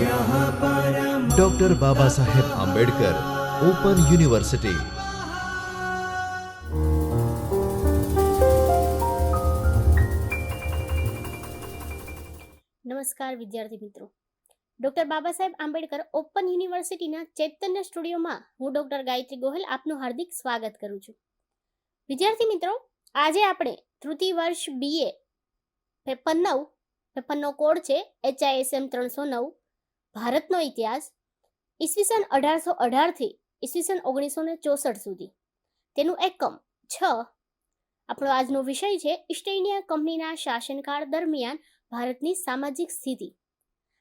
Doctor Baba Saheb Ambedkar open university નમસ્કાર, વિદ્યાર્થી મિત્રો. ડોક્ટર બાબા સાહેબ આંબેડકર ઓપન યુનિવર્સિટીના ચૈતન્ય સ્ટુડિયોમાં હું ડોક્ટર ગાયત્રી ગોહિલ આપનું હાર્દિક સ્વાગત કરું છું. વિદ્યાર્થી મિત્રો, આજે આપણે તૃતીય વર્ષ બીએ પેપર નવ પેપરનો કોડ છે એચઆઈએસએમ ત્રણસો નવ ભારતનો ઇતિહાસ ઈસવીસન અઢારસો અઢારથી ઈસવીસન ઓગણીસો ને ચોસઠ સુધી. તેનું એકમ છ આપણો આજનો વિષય છે ઈસ્ટ ઇન્ડિયા કંપનીના શાસનકાળ દરમિયાન ભારતની સામાજિક સ્થિતિ.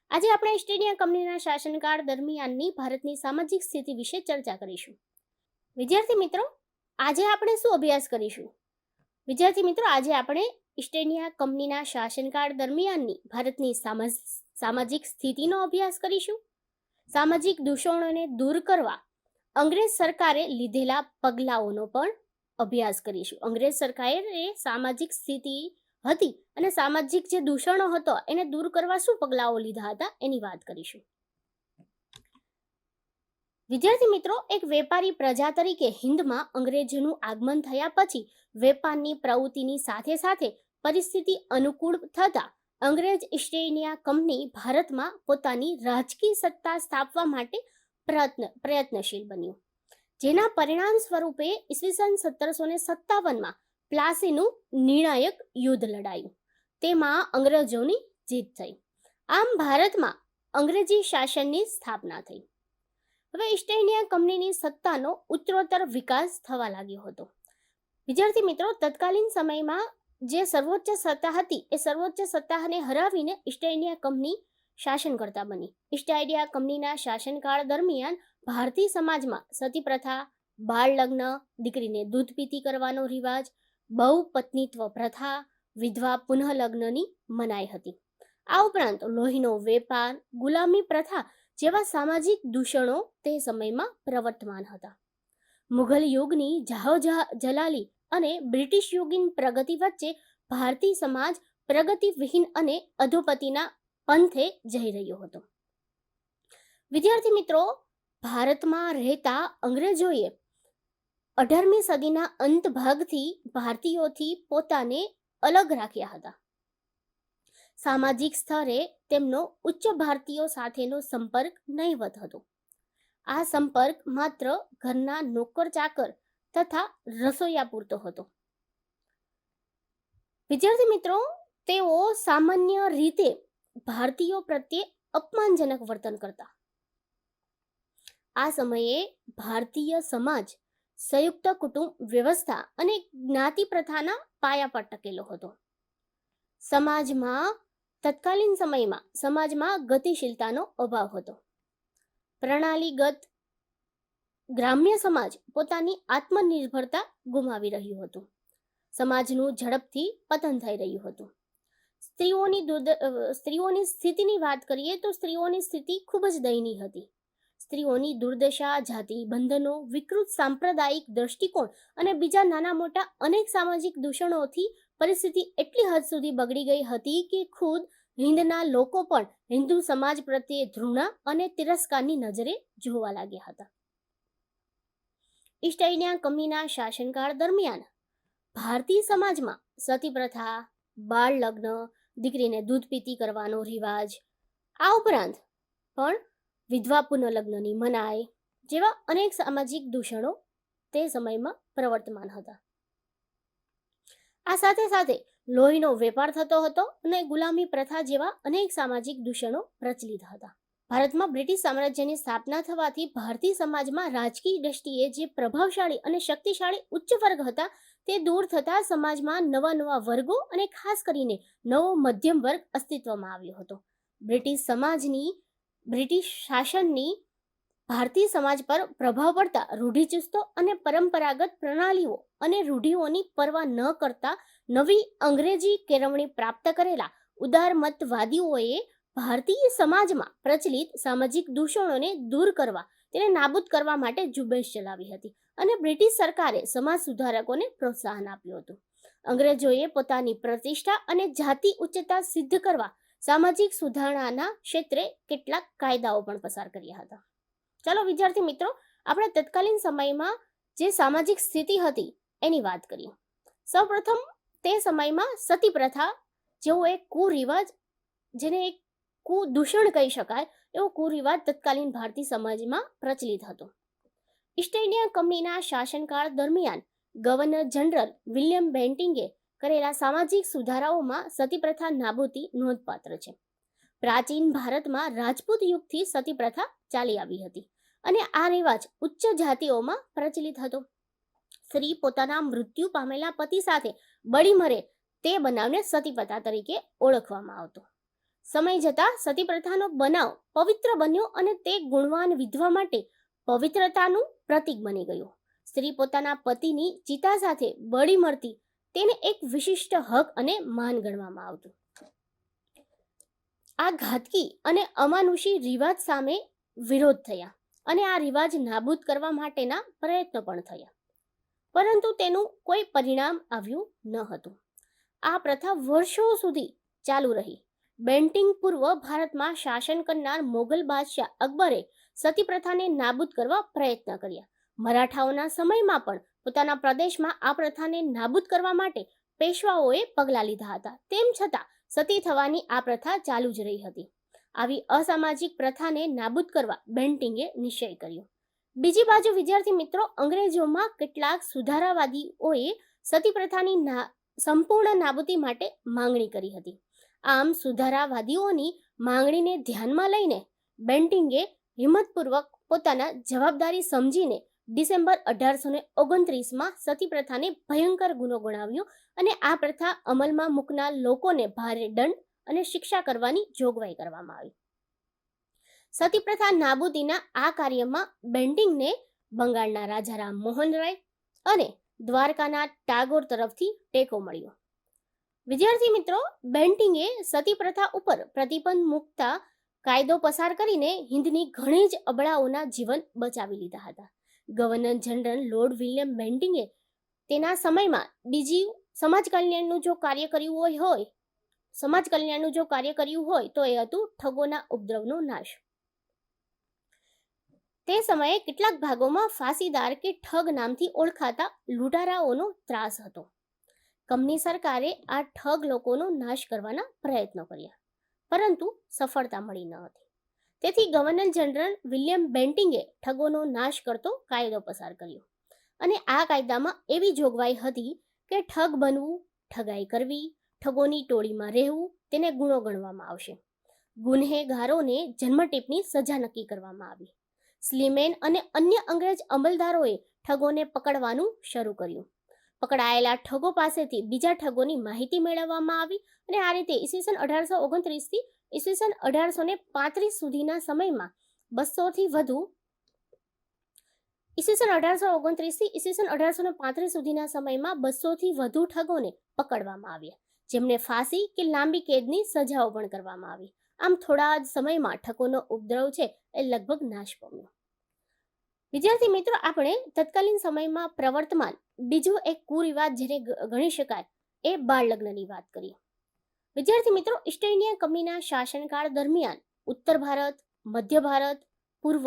આજે આપણે ઈસ્ટ ઇન્ડિયા કંપનીના શાસનકાળ દરમિયાનની ભારતની સામાજિક સ્થિતિ વિશે ચર્ચા કરીશું. વિદ્યાર્થી મિત્રો, આજે આપણે શું અભ્યાસ કરીશું? વિદ્યાર્થી મિત્રો, આજે આપણે ઈસ્ટ ઇન્ડિયા કંપનીના શાસનકાળ દરમિયાનની ભારતની સામાજ- સામાજિક સ્થિતિનો અભ્યાસ કરીશું. સામાજિક દૂષણોને દૂર કરવા અંગ્રેજ સરકારે લીધેલા પગલાઓનો પણ અભ્યાસ કરીશું. અંગ્રેજ સરકારે સામાજિક સ્થિતિ હતી અને સામાજિક જે દૂષણો હતો એને દૂર કરવા શું પગલાઓ લીધા હતા એની વાત કરીશું. વિદ્યાર્થી મિત્રો, એક વેપારી પ્રજા તરીકે હિન્દમાં અંગ્રેજોનું આગમન થયા પછી વેપારની પ્રવૃત્તિની સાથે સાથે પરિસ્થિતિ અનુકૂળ થતા અંગ્રેજ ઈસ્ટ ઇન્ડિયા કંપની ભારતમાં પોતાની રાજકીય સત્તા સ્થાપવા માટે પ્રયત્ન, પ્રયત્નશીલ બન્યું. જેના પરિણામ સ્વરૂપે ઈસવીસન સત્તરસો ને સત્તાવનમાં પ્લાસીનું નિર્ણાયક યુદ્ધ લડાયું. તેમાં અંગ્રેજોની જીત થઈ. આમ ભારતમાં અંગ્રેજી શાસનની સ્થાપના થઈ. હવે ઈસ્ટ ઇન્ડિયા કંપનીની સત્તાનો ઉત્તરોત્તર વિકાસ થવા લાગ્યો હતો. વિદ્યાર્થી મિત્રો, તત્કાલીન સમયમાં જે સર્વોચ્ચ સત્તા હતી એ સર્વોચ્ચ સત્તાને હરાવીને ઈસ્ટ ઇન્ડિયા કંપની શાસન કરતા બની. ઈસ્ટ ઇન્ડિયા કંપનીના શાસનકાળ દરમિયાન ભારતીય સમાજમાં સતી પ્રથા બાળ લગ્ન દીકરીને દૂધ પીતી કરવાનો રિવાજ બહુ પત્નીત્વ પ્રથા, વિધવા પુનઃલગ્નની મનાઈ હતી. આ ઉપરાંત લોહીનો વેપાર, ગુલામી પ્રથા જેવા સામાજિક દૂષણો તે સમયમાં પ્રવર્તમાન હતા. મુઘલ યુગની જાહો જલાલી અને બ્રિટિશ યુગીન પ્રગતિ વચ્ચે ભારતીય સમાજ પ્રગતિવિહીન અને અધોપતિના પંથે જઈ રહ્યો હતો. વિદ્યાર્થી મિત્રો, ભારતમાં રહેતા અંગ્રેજોએ અઢારમી સદીના અંત ભાગથી ભારતીયોથી પોતાને અલગ રાખ્યા હતા. સામાજિક સ્તરે તેમનો ઉચ્ચ ભારતીયો સાથેનો સંપર્ક નહીવત હતો. આ સંપર્ક માત્ર ઘરના નોકર ચાકર તથા રસોઈયા પૂરતો હતો. વિદ્યાર્થી મિત્રો, તેઓ સામાન્ય રીતે ભારતીયો પ્રત્યે અપમાનજનક વર્તન કરતા. આ સમયે ભારતીય સમાજ સંયુક્ત કુટુંબ વ્યવસ્થા અને જ્ઞાતિ પ્રથાના પાયા પર ટકેલો હતો. સમાજમાં, તત્કાલીન સમયમાં, સમાજમાં ગતિશીલતાનો અભાવ હતો. પ્રણાલીગત ગ્રામ્ય સમાજ પોતાની આત્મનિર્ભરતા ગુમાવી રહ્યું હતું. સમાજનું ઝડપથી પતન થઈ રહ્યું હતું. સ્ત્રીઓની સ્ત્રીઓની સ્થિતિની વાત કરીએ તો સ્ત્રીઓની સ્થિતિ ખૂબ જ દયનીય હતી. સ્ત્રીઓની દુર્દશા, જાતિ બંધનો, વિકૃત સાંપ્રદાયિક દ્રષ્ટિકોણ અને બીજા નાના મોટા અનેક સામાજિક દૂષણોથી પરિસ્થિતિ એટલી હદ સુધી બગડી ગઈ હતી કે ખુદ હિન્દના લોકો પણ હિન્દુ સમાજ પ્રત્યે ધૃણા અને તિરસ્કારની નજરે જોવા લાગ્યા હતા. ઈસ્ટ ઇન્ડિયા કંપનીના શાસનકાળ દરમિયાન ભારતીય સમાજમાં સતી પ્રથા બાળ લગ્ન દીકરીને દૂધ પીતી કરવાનો રિવાજ, આ ઉપરાંત પણ વિધવા પુનઃલગ્નની મનાઈ જેવા અનેક સામાજિક દૂષણો તે સમયમાં પ્રવર્તમાન હતા. આ સાથે સાથે લોહીનો વેપાર થતો હતો અને ગુલામી પ્રથા જેવા અનેક સામાજિક દૂષણો પ્રચલિત હતા. ભારતમાં બ્રિટિશ સામ્રાજ્યની સ્થાપના થવાથી ભારતીય સમાજમાં રાજકીય દ્રષ્ટિએ જે પ્રભાવશાળી અને શક્તિશાળી ઉચ્ચ વર્ગ હતા, તે દૂર થતા સમાજમાં નવા નવા વર્ગો અને ખાસ કરીને નવો મધ્યમ વર્ગ અસ્તિત્વમાં આવ્યો હતો. બ્રિટિશ સમાજની, બ્રિટિશ શાસનની ભારતીય સમાજ પર પ્રભાવ પડતા રૂઢિચુસ્તો અને પરંપરાગત પ્રણાલીઓ અને રૂઢિઓની પરવા ન કરતા નવી અંગ્રેજી કેળવણી પ્રાપ્ત કરેલા ઉદારમતવાદીઓએ ભારતીય સમાજમાં પ્રચલિત સામાજિક દૂષણોને દૂર કરવા, તેને નાબૂદ કરવા માટે ઝુંબેશ ચલાવી હતી અને બ્રિટિશ સરકારે સમાજ સુધારકોને પ્રોત્સાહન આપ્યું હતું. અંગ્રેજોએ પોતાની પ્રતિષ્ઠા અને જાતિ ઉચ્ચતા સિદ્ધ કરવા સામાજિક સુધારણાના ક્ષેત્રે કેટલાક કાયદાઓ પણ પસાર કર્યા હતા. ચાલો વિદ્યાર્થી મિત્રો, આપણે તત્કાલીન સમયમાં જે સામાજિક સ્થિતિ હતી એની વાત કરીએ. સૌપ્રથમ તે સમયમાં સતી પ્રથા જેવો એક કુરિવાજ, જેને એક કુદૂષણ કહી શકાય એવો કુરિવાજ તત્કાલીન ભારતીય સમાજમાં પ્રચલિત હતો. ઈસ્ટ ઇન્ડિયા કંપનીના શાસનકાળ દરમિયાન ગવર્નર જનરલ વિલિયમ બેન્ટિંગે કરેલા સામાજિક સુધારાઓમાં સતી પ્રથા નાબૂદી નોંધપાત્ર છે. પ્રાચીન ભારતમાં રાજપૂત યુગથી સતી પ્રથા ચાલી આવી હતી અને આ રિવાજ ઉચ્ચ જાતિઓમાં પ્રચલિત હતો. સ્ત્રી પોતાના મૃત્યુ પામેલા પતિ સાથે બળી મરે તે બનાવને સતી પ્રથા તરીકે ઓળખવામાં આવતો. સમય જતાં સતી પ્રથાનો બનાવ પવિત્ર બન્યો અને તે ગુણવાન વિધવા માટે પવિત્રતાનું પ્રતીક બની ગયું. સ્ત્રી પોતાના પતિની ચિતા સાથે બળી મળતી તેને એક વિશિષ્ટ હક અને માન ગણવામાં આવતું. આ ઘાતકી અને અમાનુષી રિવાજ સામે વિરોધ થયા અને આ રિવાજ નાબૂદ કરવા માટેના પ્રયત્નો પણ થયા. પરંતુ તેનું કોઈ પરિણામ આવ્યું ન હતું. આ પ્રથા વર્ષો સુધી ચાલુ રહી. બેન્ટિંગ પૂર્વ ભારતમાં શાસન કરનાર મોગલ બાદશાહ અકબરે સતી પ્રથાને નાબૂદ કરવા પ્રયત્ન કર્યા. મરાઠાઓના સમયમાં પણ પોતાના પ્રદેશમાં આ પ્રથાને નાબૂદ કરવા માટે પેશવાઓએ પગલાં લીધા હતા. તેમ છતાં સતી થવાની આ પ્રથા ચાલુ જ રહી હતી. આવી અસામાજિક પ્રથાને નાબૂદ કરવા બેન્ટિંગે નિશ્ચય કર્યો. બીજી બાજુ વિદ્યાર્થી મિત્રો, અંગ્રેજોમાં કેટલાક સુધારાવાદીઓએ સતી પ્રથાની સંપૂર્ણ નાબૂદી માટે માંગણી કરી હતી. આમ સુધારાવાદીઓની માંગણીને ધ્યાનમાં લઈને બેન્ટિંગે હિંમતપૂર્વક પોતાના જવાબદારી સમજીને ડિસેમ્બર અઢારસો ને ઓગણત્રીસમાં સતી પ્રથાને ભયંકર ગુનો ગણાવ્યો અને આ પ્રથા અમલમાં મૂકનાર લોકોને ભારે દંડ અને શિક્ષા કરવાની જોગવાઈ કરવામાં આવી. સતી પ્રથા નાબૂદીના આ કાર્યમાં બેન્ટિંગને બંગાળના રાજા રામ મોહન રાય અને દ્વારકાના ટાગોર તરફથી ટેકો મળ્યો. વિદ્યાર્થી મિત્રો, બેન્ટિંગે સતી પ્રથા ઉપર પ્રતિબંધ મૂકતા કાયદો પસાર કરીને હિન્દની ઘણી જ અબળાઓના જીવન બચાવી લીધા હતા. ગવર્નર જનરલ લોર્ડ વિલિયમ બેન્ટિંગે તેના સમયમાં બીજી સમાજ કલ્યાણનું જો કાર્ય કર્યું હોય, સમાજ કલ્યાણનું જો કાર્ય કર્યું હોય, તો એ હતું ઠગોના ઉપદ્રવનો નાશ. તે સમયે કેટલાક ભાગોમાં ફાંસીદાર કે ઠગ નામથી ઓળખાતા લૂંટારાઓનો ત્રાસ હતો. કંપની સરકારે આ ઠગ લોકોનો નાશ કરવાના પ્રયત્નો કર્યા, પરંતુ સફળતા મળી ન હતી. તેથી ગવર્નર જનરલ વિલિયમ બેન્ટિંગે ઠગોનો નાશ કરતો કાયદો પસાર કર્યો અને આ કાયદામાં એવી જોગવાઈ હતી કે ઠગ બનવું, ઠગાઈ કરવી, ઠગોની ટોળીમાં રહેવું તેને ગુનો ગણવામાં આવશે. ગુન્હેગારોને જન્મટીપની સજા નક્કી કરવામાં આવી. સ્લીમેન અને અન્ય અંગ્રેજ અમલદારોએ ઠગોને પકડવાનું શરૂ કર્યું. પકડાયેલા ઠગો પાસેથી બીજા ઠગોની માહિતી મેળવવામાં આવી અને આ રીતે ઈસવીસન અઢારસો ઓગણત્રીસથી ઈસવીસન અઢારસો ને પાંત્રીસ સુધીના સમયમાં બસોથી વધુ ઈસવીસન અઢારસો ઓગણત્રીસથી ઈસવીસન અઢારસો ને પાંત્રીસ સુધીના સમયમાં બસોથી વધુ ઠગોને પકડવામાં આવ્યા. જેમને ફાંસી કે લાંબી કેદની સજાઓ પણ કરવામાં આવી. આમ થોડા જ સમયમાં ઠગોનો ઉપદ્રવ છે એ લગભગ નાશ પામ્યો. વિદ્યાર્થી મિત્રો, આપણે તત્કાલીન સમયમાં પ્રવર્તમાન બીજો એક કુરિવાજ જેને ગણી શકાય એ બાળ લગ્નની વાત કરીએ. વિદ્યાર્થી મિત્રો, ઈસ્ટ ઇન્ડિયા કંપનીના શાસનકાળ દરમિયાન ઉત્તર ભારત, મધ્ય ભારત, પૂર્વ,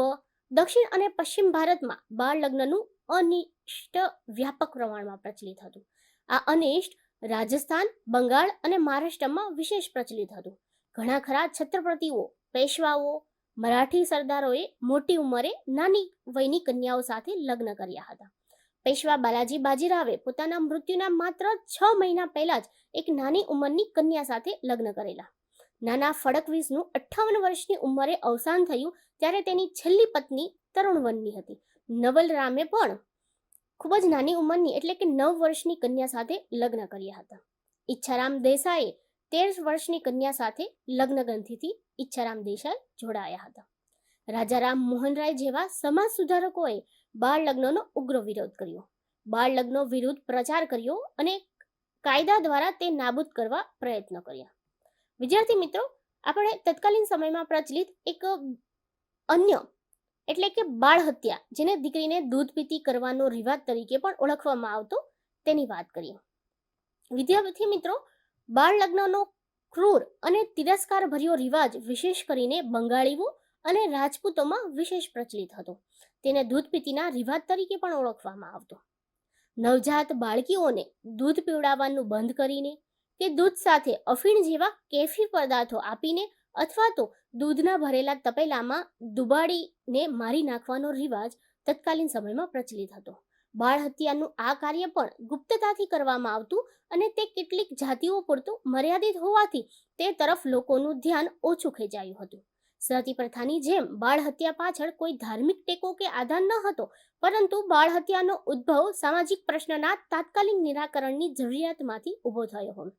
દક્ષિણ અને પશ્ચિમ ભારતમાં બાળ લગ્નનું અનિષ્ટ વ્યાપક પ્રમાણમાં પ્રચલિત હતું. આ અનિષ્ટ રાજસ્થાન, બંગાળ અને મહારાષ્ટ્રમાં વિશેષ પ્રચલિત હતું. ઘણા ખરા છત્રપતિઓ, પેશવાઓ મરાઠી સરદારોએ મોટી ઉંમરે નાની વયની કન્યાઓ સાથે લગ્ન કર્યા હતા. પેશવા બાલાજી બાજીરાવે પોતાના મૃત્યુના માત્ર છ મહિના પહેલા જ એક નાની ઉંમરની કન્યા સાથે લગ્ન કરેલા. નાના ફડકવીસનું અઠ્ઠાવન વર્ષની ઉંમરે અવસાન થયું ત્યારે તેની છેલ્લી પત્ની તરુણ વનની હતી. નવલરામે પણ ખૂબ જ નાની ઉંમરની એટલે કે નવ વર્ષની કન્યા સાથે લગ્ન કર્યા હતા. ઈચ્છારામ દેસાઈએ તેર વર્ષની કન્યા સાથે લગ્ન ગ્રંથિથી ઈચ્છારામ દેસાઈ જોડાયા હતા. રાજારામ મોહનરાય જેવા સમાજ સુધારકોએ બાળ લગ્નનો ઉગ્ર વિરોધ કર્યો. બાળ લગ્નો વિરુદ્ધ પ્રચાર કર્યો અને કાયદા દ્વારા તે નાબૂદ કરવા પ્રયત્ન કર્યા. વિદ્યાર્થી મિત્રો, આપણે તત્કાલીન સમયમાં પ્રચલિત એક અન્ય એટલે કે બાળ હત્યા, જેને દીકરીને દૂધ પીતી કરવાનો રિવાજ તરીકે પણ ઓળખવામાં આવતો, તેની વાત કરીએ. વિદ્યાર્થી મિત્રો બાળ લગ્નનો ક્રૂર અને તિરસ્કારભર્યો રિવાજ વિશેષ કરીને બંગાળીઓ અને રાજપૂતોમાં વિશેષ પ્રચલિત હતો. તેને દૂધપીતીના રિવાજ તરીકે પણ ઓળખવામાં આવતો. નવજાત બાળકીઓને દૂધ પીવડાવવાનું બંધ કરીને કે દૂધ સાથે અફીણ જેવા કેફી પદાર્થો આપીને અથવા તો દૂધના ભરેલા તપેલામાં દુબાડીને મારી નાખવાનો રિવાજ તત્કાલીન સમયમાં પ્રચલિત હતો. બાળ હત્યાનું આ કાર્ય પણ ગુપ્તતાથી કરવામાં આવતું અને તે કેટલીક જાતિઓ પૂરતું મર્યાદિત હોવાથી તે તરફ લોકોનું ધ્યાન ઓછું ખેંચાયું હતું. સતી પ્રથાની જેમ બાળ હત્યા પાછળ કોઈ ધાર્મિક ટેકો કે આધાર ન હતો, પરંતુ બાળ હત્યાનો ઉદ્ભવ સામાજિક પ્રશ્નના તાત્કાલિક નિરાકરણની જરૂરિયાતમાંથી ઊભો થયો હતો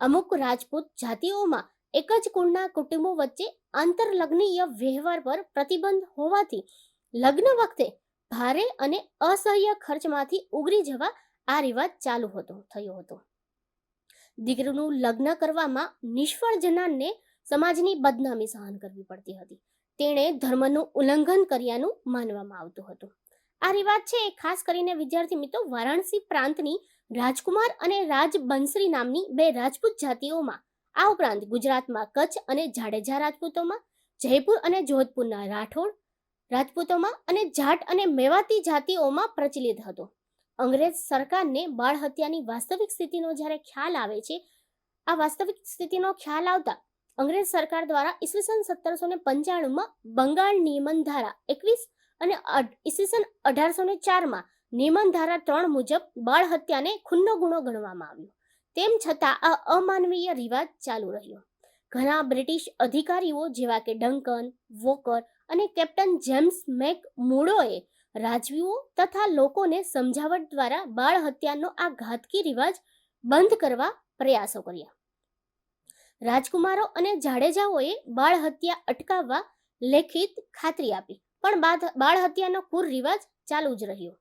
અમુક રાજપૂત જાતિઓમાં એક જ કુળના કુટુંબો વચ્ચે આંતરલગ્નીય વ્યવહાર પર પ્રતિબંધ હોવાથી લગ્ન વખતે ભારે અને અસહ્ય ખર્ચમાંથી ઉગરી જવા આ રિવાજ ચાલુ હતો, થયો હતો. દીકરીનું લગ્ન કરવામાં નિષ્ફળ જનારને સમાજની બદનામી સહન કરવી પડતી હતી. તેણે ધર્મનું ઉલ્લંઘન કર્યાનું માનવામાં આવતું હતું. આ રિવાજ છે ખાસ કરીને વિદ્યાર્થી મિત્રો વારાણસી પ્રાંતની રાજકુમાર અને રાજબંસરી નામની બે રાજપૂત જાતિઓમાં. આ ઉપરાંત ગુજરાતમાં કચ્છ અને જાડેજા રાજપૂતોમાં, જયપુર અને જોધપુરના રાઠોડ રાજપૂતોમાં અને જાટ અને મેવાતી જાતિઓમાં પ્રચલિત હતો. અંગ્રેજ સરકારને બાળ હત્યાની વાસ્તવિક સ્થિતિનો જ્યારે ખ્યાલ આવે છે, આ વાસ્તવિક સ્થિતિનો ખ્યાલ આવતા અંગ્રેજ સરકાર દ્વારા ઈસવીસન સત્તરસો ને પંચાણુંમાં બંગાળ નિયમન ધારા એકવીસ અને ઈસવીસન અઢારસો ને ચારમાં નિયમન ધારા ત્રણ મુજબ બાળ હત્યાને ખુન્નો ગુનો ગણવામાં આવ્યો. તેમ છતાં આ અમાનવીય રિવાજ ચાલુ રહ્યો. ઘણા બ્રિટિશ અધિકારીઓ જેવા કે ડંકન, વોકર અને કેપ્ટન જેમ્સ મેક મૂડોએ રાજવીઓ તથા લોકોને સમજાવટ દ્વારા બાળ હત્યાનો આ ઘાતકી રિવાજ બંધ કરવા પ્રયાસો કર્યા. રાજકુમારો અને જાડેજાઓએ બાળ હત્યા અટકાવવા લેખિત ખાતરી આપી, પણ બાળ હત્યાનો કુર રિવાજ ચાલુ જ રહ્યો.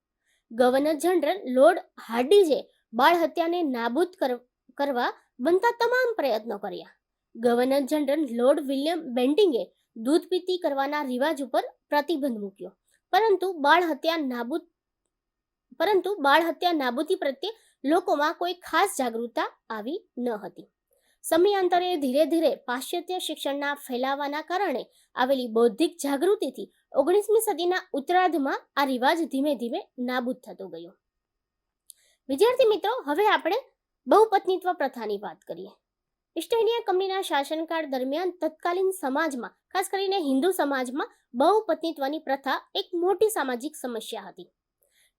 ગવર્નર જનરલ લોર્ડ હાર્ડીજે બાળ હત્યાને નાબૂદ કર- કરવા બનતા તમામ પ્રયત્નો કર્યા. ગવર્નર જનરલ લોર્ડ વિલિયમ બેન્ટિંગે દૂધ પીતી કરવાના રિવાજ ઉપર પ્રતિબંધ મૂક્યો. પરંતુ બાળ હત્યા નાબૂદ, પરંતુ બાળ હત્યા નાબૂદી પ્રત્યે લોકોમાં કોઈ ખાસ જાગૃતતા આવી ન હતી. સમયાંતરે ધીરે ધીરે પાશ્ચાત્ય શિક્ષણના ફેલાવાના કારણે આવેલી બૌદ્ધિક જાગૃતિથી ઓગણીસમી સદીના ઉત્તરાર્ધમાં આ રિવાજ ધીમે ધીમે નાબૂદ થતો ગયો. વિદ્યાર્થી મિત્રો, હવે આપણે બહુપત્નીત્વ પ્રથાની વાત કરીએ. ઈસ્ટ ઇન્ડિયા કંપનીના શાસનકાળ દરમિયાન તત્કાલીન સમાજમાં, ખાસ કરીને હિન્દુ સમાજમાં, બહુપત્નીત્વની પ્રથા એક મોટી સામાજિક સમસ્યા હતી.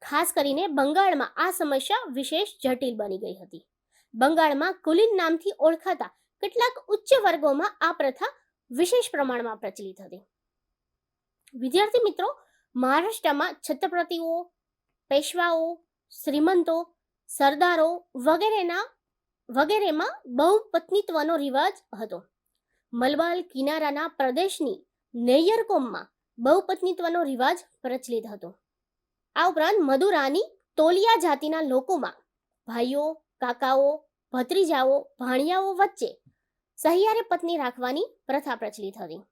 ખાસ કરીને બંગાળમાં આ સમસ્યા વિશેષ જટિલ બની ગઈ હતી. બંગાળમાં કુલીન નામથી ઓળખાતા કેટલાક ઉચ્ચ વર્ગોમાં આ પ્રથા વિશેષ પ્રમાણમાં પ્રચલિત હતી. વિદ્યાર્થી મિત્રો, મહારાષ્ટ્રમાં છત્રપતિઓ, પેશવાઓ, શ્રીમંતો, સરદારો વગેરેના વગેરેમાં બહુપત્નીત્વનો રિવાજ હતો. મલબાલ કિનારાના પ્રદેશની નેયરકોમમાં બહુપત્નીત્વનો રિવાજ પ્રચલિત હતો. આ ઉપરાંત મદુરાની તોલિયા જાતિના લોકોમાં ભાઈઓ, કાકાઓ, ભત્રીજાઓ, ભાણિયાઓ વચ્ચે સહિયારે પત્ની રાખવાની પ્રથા પ્રચલિત હતી.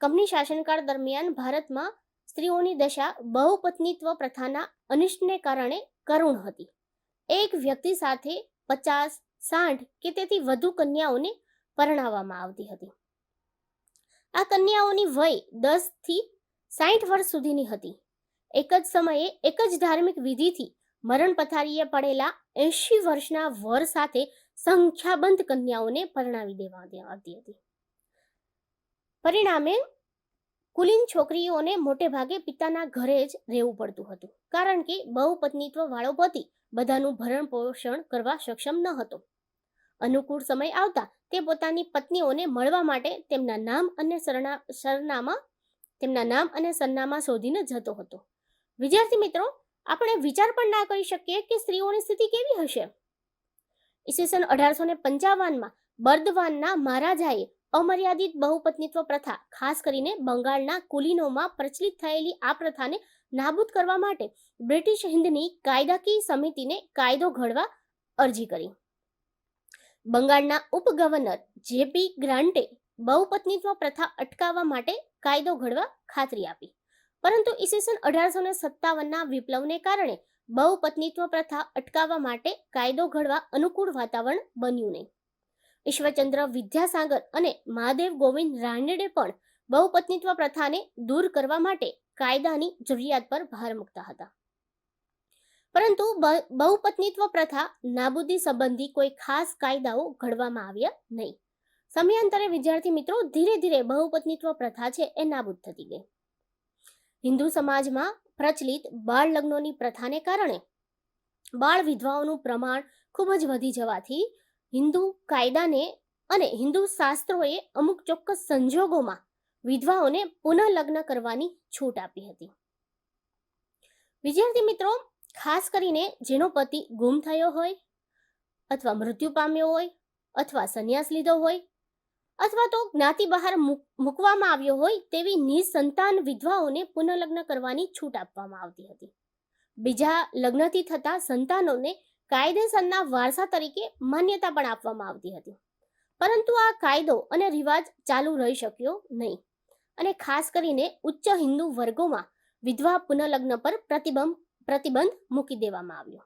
કંપની શાસનકાળ દરમિયાન ભારતમાં સ્ત્રીઓની દશા બહુપત્નીત્વ પ્રથાના અનિષ્ટને કારણે કરુણ હતી. એક વ્યક્તિ સાથે પચાસ સાઠ કે તેથી વધુ કન્યાઓને પરણાવવામાં આવતી હતી. આ કન્યાઓની વય દસથી સાઠ વર્ષ સુધીની હતી. એક જ સમયે એક જ ધાર્મિક વિધિથી મરણ પથારીએ પડેલા એંશી વર્ષના વર સાથે સંખ્યાબંધ કન્યાઓને પરણાવી દેવામાં આવતી હતી. પરિણામે કુલીન છોકરીઓને મોટે ભાગે પિતાના ઘરે જ રહેવું પડતું હતું. કારણ કે બહુ પત્નીત્વ વાળો પતિ બધાનું ભરણ પોષણ કરવા સક્ષમ ન હતો. અનુકૂળ સમય આવતા તે પોતાની પત્નીઓને મળવા માટે તેમના નામ અને સરનામા, તેમના નામ અને સરનામા શોધીને જતો હતો. વિદ્યાર્થી મિત્રો, આપણે વિચાર પણ ના કરી શકીએ કે સ્ત્રીઓની સ્થિતિ કેવી હશે. ઈસવીસન અઢારસો ને પંચાવનમાં બર્દવાનના મહારાજાએ અમર્યાદિત બહુપત્નીત્વ પ્રથા, ખાસ કરીને બંગાળના કુલીનોમાં પ્રચલિત થયેલી આ પ્રથાને નાબૂદ કરવા માટે બ્રિટિશ હિન્દની કાયદાકીય સમિતિને કાયદો ઘડવા અરજી કરી. બંગાળના ઉપગવર્નર જેપી ગ્રાન્ટે બહુપત્નીત્વ પ્રથા અટકાવવા માટે કાયદો ઘડવા ખાતરી આપી. પરંતુ ઈસવીસન અઢારસો ને સત્તાવનના વિપ્લવને કારણે બહુપત્નીત્વ પ્રથા અટકાવવા માટે કાયદો ઘડવા અનુકૂળ વાતાવરણ બન્યું નહીં. ઈશ્વરચંદ્ર વિદ્યાસાગર અને મહાદેવ ગોવિંદ રાનડે પણ બહુપત્નીત્વ પ્રથાને દૂર કરવા માટે કાયદાની જરૂરિયાત પર ભાર મૂકતા હતા. પરંતુ બહુપત્નીત્વ પ્રથા નાબૂદી સંબંધી કોઈ ખાસ કાયદાઓ ઘડવામાં આવ્યા નહીં. સમયાંતરે વિદ્યાર્થી મિત્રો ધીરે ધીરે બહુપત્નીત્વ પ્રથા છે એ નાબૂદ થતી ગઈ. હિન્દુ સમાજમાં પ્રચલિત બાળ લગ્નોની પ્રથાને કારણે બાળ વિધવાઓનું પ્રમાણ ખૂબ જ વધી જવાથી હિન્દુ કાયદાને અને હિન્દુ શાસ્ત્રોએ અમુક ચોક્કસ સંજોગોમાં વિધવાઓને પુનઃલગ્ન કરવાની છૂટ આપી હતી. વિદ્યાર્થી મિત્રો, ખાસ કરીને જેનો પતિ ગુમ થયો હોય, અથવા મૃત્યુ પામ્યો હોય, અથવા સંન્યાસ લીધો હોય, અથવા તો જ્ઞાતિ બહાર મૂક- મૂકવામાં આવ્યો હોય, તેવી નિસંતાન વિધવાઓને પુનઃલગ્ન કરવાની છૂટ આપવામાં આવતી હતી. બીજા લગ્નથી થતા સંતાનોને કાયદેસરના વારસા તરીકે માન્યતા પણ આપવામાં આવતી હતી. પરંતુ આ કાયદો અને રિવાજ ચાલુ રહી શક્યો નહીં. અને ખાસ કરીને ઉચ્ચ હિન્દુ વર્ગોમાં વિધવા પુનઃલગ્ન પર પ્રતિબંધ પ્રતિબંધ મૂકી દેવામાં આવ્યો.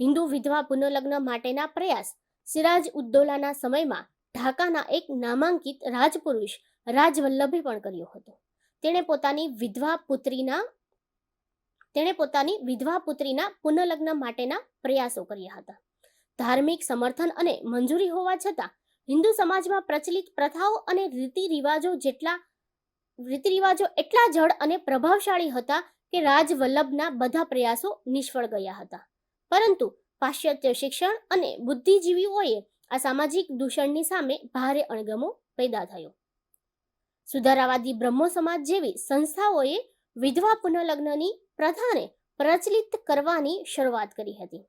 હિન્દુ વિધવા પુનઃલગ્ન માટેના પ્રયાસ સિરાજ ઉદ્દોલાના સમયમાં ઢાકાના એક નામાંકિત રાજપુરુષ રાજવલ્લભે પણ કર્યો હતો. તેણે પોતાની વિધવા પુત્રીના, તેણે પોતાની વિધવા પુત્રીના પુનઃલગ્ન માટેના પ્રયાસો કર્યા હતા. ધાર્મિક સમર્થન અને મંજૂરી હોવા છતાં હિન્દુ સમાજમાં પ્રચલિત પ્રથાઓ અને રીતિ રિવાજો જેટલા રીતિ રિવાજો એટલા જડ અને પ્રભાવશાળી હતા કે રાજવલ્લભના બધા પ્રયાસો નિષ્ફળ ગયા હતા. પરંતુ પાશ્ચાત્ય શિક્ષણ અને બુદ્ધિજીવીઓએ આ સામાજિક દૂષણની સામે ભારે અણગમો પેદા થયો. સુધારાવાદી બ્રહ્મો સમાજ જેવી સંસ્થાઓએ વિધવા પુનઃલગ્નની પ્રથાને પ્રચલિત કરવાની શરૂઆત કરી હતી.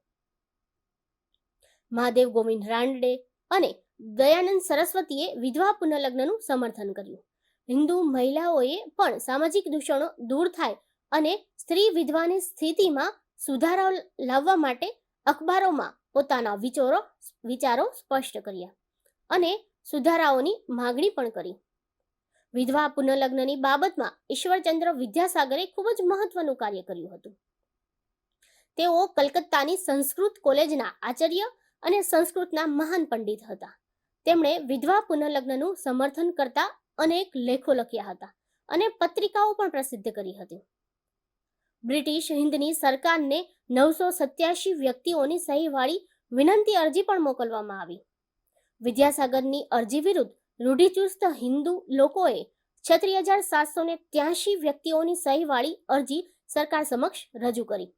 મહાદેવ ગોવિંદ રાંડે અને દયાનંદ સરસ્વતીએ વિધવા પુનઃલગ્નનું સમર્થન કર્યું. હિન્દુ મહિલાઓએ પણ સામાજિક દૂષણો દૂર થાય અને સ્ત્રી વિધવાની સ્થિતિમાં સુધારો લાવવા માટે અખબારોમાં પોતાના વિચારો વિચારો સ્પષ્ટ કર્યા અને સુધારાઓની માગણી પણ કરી. વિધવા પુનઃલગ્નની બાબતમાં ઈશ્વરચંદ્ર વિદ્યાસાગરે ખૂબ જ મહત્વનું કાર્ય કર્યું હતું. તેઓ કલકત્તાની સંસ્કૃત કોલેજના આચાર્ય અને સંસ્કૃતના મહાન પંડિત હતા. તેમણે વિધવા પુનઃલગ્નનું સમર્થન કરતા અનેક લેખો લખ્યા હતા અને પત્રિકાઓ પણ પ્રસિદ્ધ કરી હતી. બ્રિટિશ હિન્દની સરકારને નવસો સત્યાસી વ્યક્તિઓની સહીવાળી વિનંતી અરજી પણ મોકલવામાં આવી. વિદ્યાસાગરની અરજી વિરુદ્ધ રૂઢિચુસ્ત હિન્દુ લોકોએ છત્રી હજાર સાતસો ને ત્યાસી વ્યક્તિઓની સહીવાળી અરજી સરકાર સમક્ષ રજૂ કરી.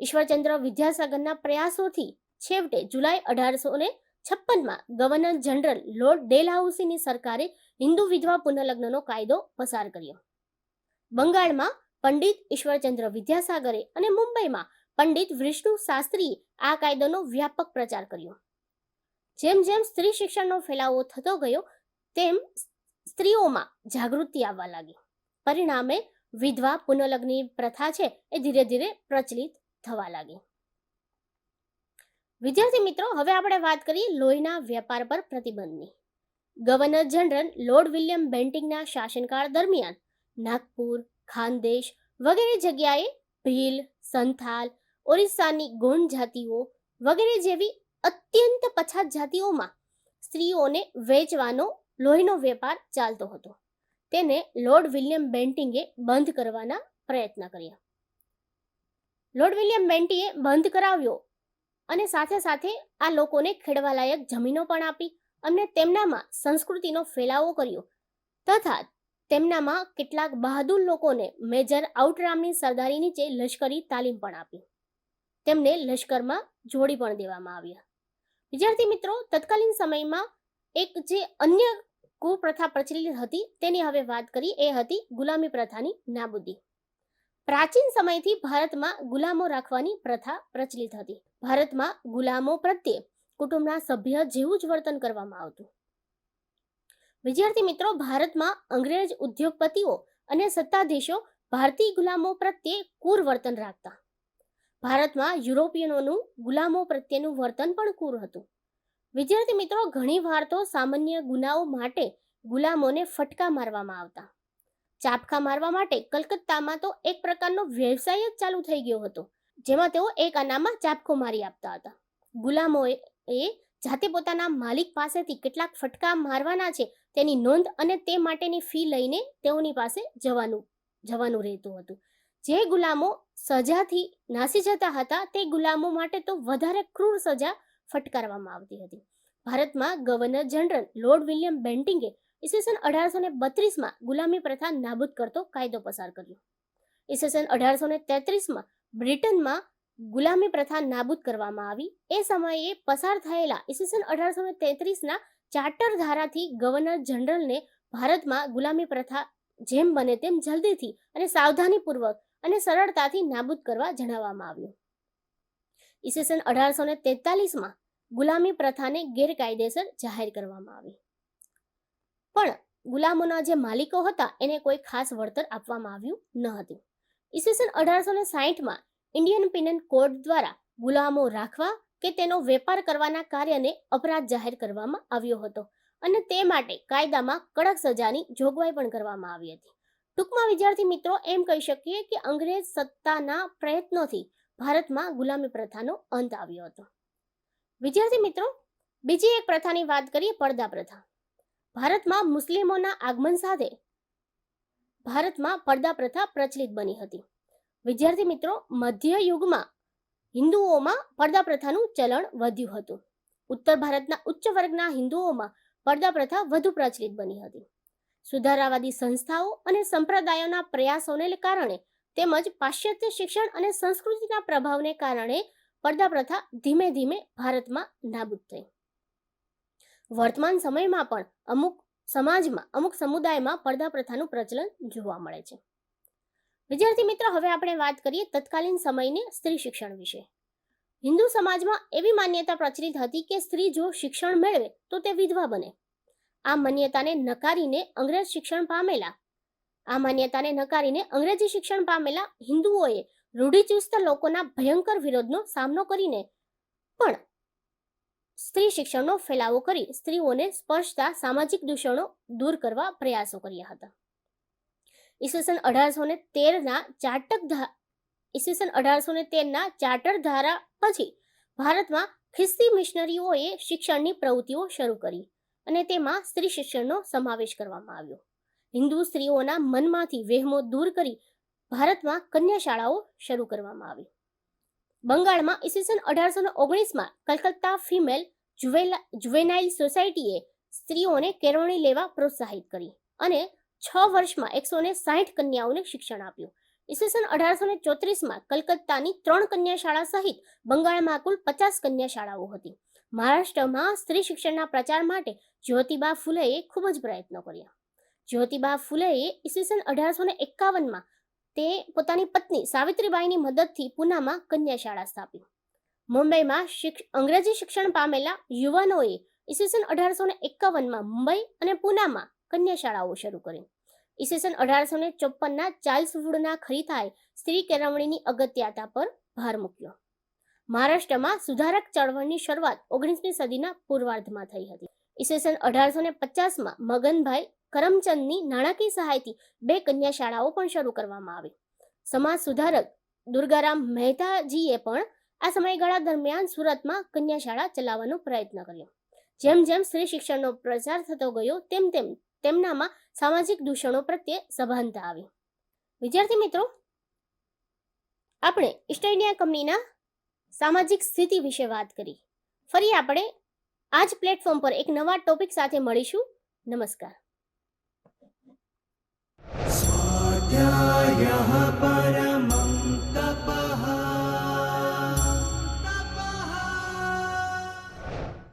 ઈશ્વરચંદ્ર વિદ્યાસાગરના પ્રયાસોથી છેવટે જુલાઈ અઢારસો ને છપ્પનમાં ગવર્નર જનરલ લોર્ડ ડેલહાઉસીની સરકારે હિન્દુ વિધવા પુનઃલગ્નનો કાયદો પસાર કર્યો. બંગાળમાં પંડિત ઈશ્વરચંદ્ર વિદ્યાસાગરે અને મુંબઈમાં પંડિત વિષ્ણુ શાસ્ત્રીએ આ કાયદાનો વ્યાપક પ્રચાર કર્યો. જેમ જેમ સ્ત્રી શિક્ષણનો ફેલાવો થતો ગયો, તેમ સ્ત્રીઓમાં જાગૃતિ આવવા લાગી. પરિણામે વિધવા પુનઃલગ્ન પ્રથા છે એ ધીરે ધીરે પ્રચલિત થવા લાગી. વિદ્યાર્થી મિત્રો, હવે આપણે વાત કરીએ લોહીના વેપાર પર પ્રતિબંધની. ગવર્નર જનરલ લોર્ડ વિલિયમ બેન્ટિંગના શાસનકાળ દરમિયાન નાગપુર, ખાનદેશ વગેરે જગ્યાએ ભીલ, સંથાલ, ઓરિસ્સાની ગોંડ જાતિઓ વગેરે જેવી અત્યંત પછાત જાતિઓમાં સ્ત્રીઓને વેચવાનો લોહીનો વેપાર ચાલતો હતો. તેને લોર્ડ વિલિયમ બેન્ટિંગે બંધ કરવાના પ્રયત્ન કર્યા. લોર્ડ વિલિયમ બેન્ટીએ બંધ કરાવ્યો અને સાથે સાથે આ લોકોને ખેડવાલાયક જમીનો પણ આપી અને તેમનામાં સંસ્કૃતિનો ફેલાવો કર્યો. તથા તેમનામાં કેટલાક બહાદુર લોકોને મેજર આઉટરામની સરદારી નીચે લશ્કરી તાલીમ પણ આપી. તેમને લશ્કરમાં જોડી પણ દેવામાં આવ્યા. વિદ્યાર્થી મિત્રો, તત્કાલીન સમયમાં એક જે અન્ય કુપ્રથા પ્રચલિત હતી, તેની હવે વાત કરી, એ હતી ગુલામી પ્રથાની નાબૂદી. પ્રાચીન સમયથી ભારતમાં ગુલામો રાખવાની પ્રથા પ્રચલિત હતી. ભારતમાં ગુલામો પ્રત્યે કુટુંબના સભ્ય જેવું જ વર્તન કરવામાં આવતું. વિદ્યાર્થી મિત્રો, ભારતમાં અંગ્રેજ ઉદ્યોગપતિઓ અને સત્તાધીશો ભારતીય ગુલામો પ્રત્યે કુર વર્તન રાખતા. ભારતમાં યુરોપિયનોનું ગુલામો પ્રત્યેનું વર્તન પણ કુર હતું. વિદ્યાર્થી મિત્રો ઘણી વાર તો સામાન્ય ગુનાઓ માટે ગુલામોને ફટકા મારવામાં આવતા. ચાપખા મારવા માટે કલકત્તામાં તો એક પ્રકારનો વ્યવસાય જ ચાલુ થઈ ગયો હતો, જેમાં તેઓ એક આનામાં ચાપખો મારી આપતા હતા. ગુલામોએ એ જાતે પોતાના માલિક પાસેથી કેટલાક ફટકા મારવાના છે તેની નોંધ અને તે માટેની ફી લઈને તેઓની પાસે જવાનું જવાનું રહેતું હતું. જે ગુલામો સજાથી નાસી જતા હતા, તે ગુલામો માટે તો વધારે ક્રૂર સજા ફટકારવામાં આવતી હતી. ભારતમાં ગવર્નર જનરલ લોર્ડ વિલિયમ બેન્ટિંગે ઈસવીસન અઢારસો ને બત્રીસમાં ગુલામી પ્રથા નાબૂદ કરતો કાયદો પસાર કર્યો. ઈસવીસન અઢારસો ને તેત્રીસમાં બ્રિટનમાં ગુલામી પ્રથા નાબૂદ કરવામાં આવી. એ સમયે પસાર થયેલા ઈસવીસન અઢારસો ને તેત્રીસના ચાર્ટર ધારાથી ગવર્નર જનરલને ભારતમાં ગુલામી પ્રથા જેમ બને તેમ જલ્દીથી અને સાવધાનીપૂર્વક અને સરળતાથી નાબૂદ કરવા જણાવવામાં આવ્યું. ઈસવીસન અઢારસો ને તેતાલીસમાં ગુલામી પ્રથાને ગેરકાયદેસર જાહેર કરવામાં આવી. પણ ગુલામોના જે માલિકો હતા, એને કોઈ ખાસ વળતર આપવામાં આવ્યું ન હતું. ઈસવીસન અઢારસો ને સાહીઠમાં ઇન્ડિયન પિનલ કોડ દ્વારા ગુલામો રાખવા કે તેનો વેપાર કરવાના કાર્યને અપરાધ જાહેર કરવામાં આવ્યો હતો અને તે માટે કાયદામાં કડક સજાની જોગવાઈ પણ કરવામાં આવી હતી. ટૂંકમાં, વિદ્યાર્થી મિત્રો, એમ કહી શકીએ કે અંગ્રેજ સત્તાના પ્રયત્નોથી ભારતમાં ગુલામી પ્રથાનો અંત આવ્યો હતો. વિદ્યાર્થી મિત્રો, બીજી એક પ્રથાની વાત કરીએ, પડદા પ્રથા. ભારતમાં મુસ્લિમોના આગમન સાથે ભારતમાં પડદા પ્રથા પ્રચલિત બની હતી. વિદ્યાર્થી મિત્રો, મધ્ય યુગમાં હિન્દુઓમાં પડદા પ્રથાનું ચલણ વધ્યું હતું. ઉત્તર ભારતના ઉચ્ચ વર્ગના હિન્દુઓમાં પડદા પ્રથા વધુ પ્રચલિત બની હતી. સુધારાવાદી સંસ્થાઓ અને સંપ્રદાયોના પ્રયાસોને કારણે તેમજ પાશ્ચાત્ય શિક્ષણ અને સંસ્કૃતિના પ્રભાવને કારણે પડદા પ્રથા ધીમે ધીમે ભારતમાં નાબૂદ થઈ. વર્તમાન સમયમાં પણ અમુક સમાજમાં, અમુક સમુદાયમાં પડદા પ્રથાનું પ્રચલન જોવા મળે છે. વિદ્યાર્થી મિત્રો, હવે આપણે વાત કરીએ તત્કાલીન સમયને સ્ત્રી શિક્ષણ વિશે. હિન્દુ સમાજમાં એવી માન્યતા પ્રચલિત હતી કે સ્ત્રી જો શિક્ષણ મેળવે તો તે વિધવા બને. આ માન્યતાને નકારીને અંગ્રેજ શિક્ષણ પામેલા, આ માન્યતાને નકારીને અંગ્રેજી શિક્ષણ પામેલા હિન્દુઓએ રૂઢિચુસ્ત લોકોના ભયંકર વિરોધનો સામનો કરીને પણ સ્ત્રી શિક્ષણનો ફેલાવો કરી સ્ત્રીઓને સ્પર્શતા સામાજિક દૂષણો દૂર કરવા પ્રયાસો કર્યા હતા. ઈસવીસન અઢારસો ને તેરના ચાટક ઈસવીસન અઢારસો ને તેરના ચાર્ટર ધારા પછી ભારતમાં ખ્રિસ્તી મિશનરીઓએ શિક્ષણની પ્રવૃત્તિઓ શરૂ કરી અને તેમાં સ્ત્રી શિક્ષણનો સમાવેશ કરવામાં આવ્યો. હિન્દુ સ્ત્રીઓના મનમાંથી વહેમો દૂર કરી ભારતમાં કન્યા શાળાઓ શરૂ કરવામાં આવી. બંગાળમાં ઈસવીસન અઢારસો ઓગણીસમાં કલકત્તા ફિમેલ જુવેનાઇલ સોસાયટીએ સ્ત્રીઓને કેળવણી લેવા પ્રોત્સાહિત કરી અને છ વર્ષમાં એકસો ને સાહીઠ કન્યાઓને શિક્ષણ આપ્યું. ઈસવીસન અઢારસો ને ચોત્રીસમાં કલકત્તાની ત્રણ કન્યા શાળા સહિત બંગાળમાં કુલ પચાસ કન્યા શાળાઓ હતી. મહારાષ્ટ્રમાં સ્ત્રી શિક્ષણના પ્રચાર માટે જ્યોતિબા ફુલેએ ખૂબ જ પ્રયત્નો કર્યા. જ્યોતિબા ફુલેએ ઈસવીસન અઢારસો ને એકાવનમાં તે પોતાની પત્ની સાવિત્રીબાઈની મદદથી પૂનામાં કન્યા શાળા સ્થાપી. મુંબઈમાં અંગ્રેજી શિક્ષણ પામેલા યુવાનોએ ઈસવીસન અઢારસો ને એકાવનમાં મુંબઈ અને પૂનામાં કન્યા શાળાઓ શરૂ કરી. ઈસવીસન અઢારસો ને ચોપનના ચાર્લ્સ વુડના ખરીથાએ સ્ત્રી કેળવણીની અગત્યતા પર ભાર મૂક્યો. મહારાષ્ટ્રમાં સુધારક ચળવળની શરૂઆત ઓગણીસમી સદીના પૂર્વાર્ધમાં થઈ હતી. ઈસવીસન અઢારસો ને પચાસમાં મગનભાઈ કરમચંદની નાણાકીય સહાયથી બે કન્યા શાળાઓ પણ શરૂ કરવામાં આવી. સમાજ સુધારક દુર્ગારામ મહેતાજીએ પણ આ સમયગાળા દરમિયાન સુરતમાં કન્યા શાળા ચલાવવાનો પ્રયત્ન કર્યો. જેમ જેમ સ્ત્રી શિક્ષણનો પ્રચાર થતો ગયો, તેમ તેમ તેમનામાં સામાજિક દૂષણો પ્રત્યે સભાનતા આવી. વિદ્યાર્થી મિત્રો, આપણે ઈસ્ટ ઇન્ડિયા કંપનીના સામાજિક સ્થિતિ વિશે વાત કરી. ફરી આપણે આ જ પ્લેટફોર્મ પર એક નવા ટોપિક સાથે મળીશું. નમસ્કાર. यहाँ पर